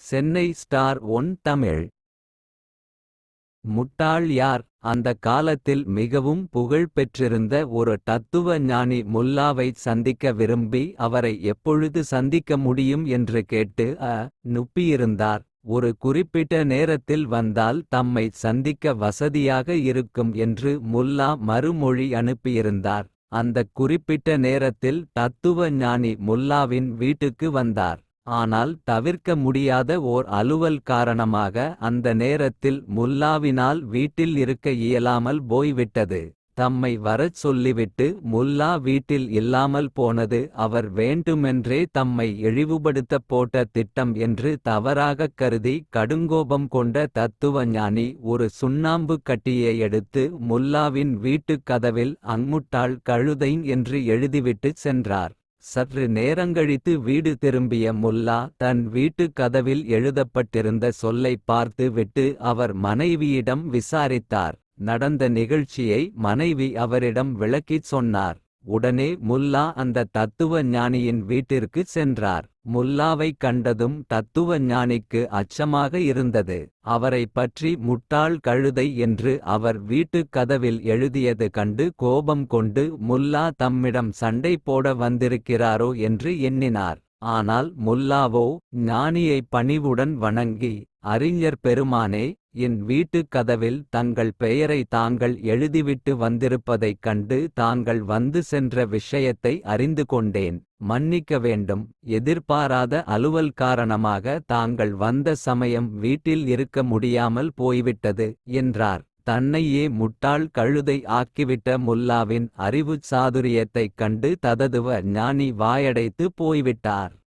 Chennai star one Tamil. முட்டாள் யார்? அந்த காலத்தில் மிகவும் புகழ் பெற்றிருந்த ஒரு தத்துவ ஞானி முல்லாவை சந்திக்க விரும்பி அவரை எப்பொழுது சந்திக்க முடியும் என்று கேட்டு அ நுப்பியிருந்தார். ஒரு குறிப்பிட்ட நேரத்தில் வந்தால் தம்மை சந்திக்க வசதியாக இருக்கும் என்று முல்லா மறுமொழி அனுப்பியிருந்தார். அந்தக் குறிப்பிட்ட நேரத்தில் தத்துவ ஞானி முல்லாவின் வீட்டுக்கு வந்தார். ஆனால் தவிர்க்க முடியாத ஓர் அலுவல் காரணமாக அந்த நேரத்தில் முல்லாவினால் வீட்டில் இருக்க இயலாமல் போய்விட்டது. தம்மை வரச் சொல்லிவிட்டு முல்லா வீட்டில் இல்லாமல் போனது அவர் வேண்டுமென்றே தம்மை இழிவுபடுத்தப் போட்ட திட்டம் என்று தவறாகக் கருதி கடுங்கோபம் கொண்ட தத்துவ ஞானி ஒரு சுண்ணாம்பு கட்டியை எடுத்து முல்லாவின் வீட்டுக் கதவில் அங்முட்டாள் கழுதைன் என்று எழுதிவிட்டுச் சென்றார். சற்று நேரங்கழித்து வீடு திரும்பிய முல்லா தன் வீட்டுக் கதவில் எழுதப்பட்டிருந்த சொல்லை பார்த்து விட்டு அவர் மனைவியிடம் விசாரித்தார். நடந்த நிகழ்ச்சியை மனைவி அவரிடம் விளக்கிச் சொன்னார். உடனே முல்லா அந்த தத்துவ ஞானியின் வீட்டிற்குச் சென்றார். முல்லாவைக் கண்டதும் தத்துவ ஞானிக்கு அச்சமாக இருந்தது. அவரை பற்றி முட்டாள் கழுதை என்று அவர் வீட்டுக் கதவில் எழுதியது கண்டு கோபம் கொண்டு முல்லா தம்மிடம் சண்டை போட வந்திருக்கிறாரோ? என்று எண்ணினார். ஆனால் முல்லாவோ ஞானியை பணிவுடன் வணங்கி அறிஞர் பெருமானே என் வீட்டுக் கதவில் தங்கள் பெயரை தாங்கள் எழுதிவிட்டு வந்திருப்பதைக் கண்டு தாங்கள் வந்து சென்ற விஷயத்தை அறிந்து கொண்டேன். மன்னிக்க வேண்டும். எதிர்பாராத அலுவல் காரணமாக தாங்கள் வந்த சமயம் வீட்டில் இருக்க முடியாமல் போய்விட்டது என்றார். தன்னையே முட்டாள் கழுதை ஆக்கிவிட்ட முல்லாவின் அறிவுச் சாதுரியத்தைக் கண்டு தததுவ ஞானி வாயடைத்து போய்விட்டார்.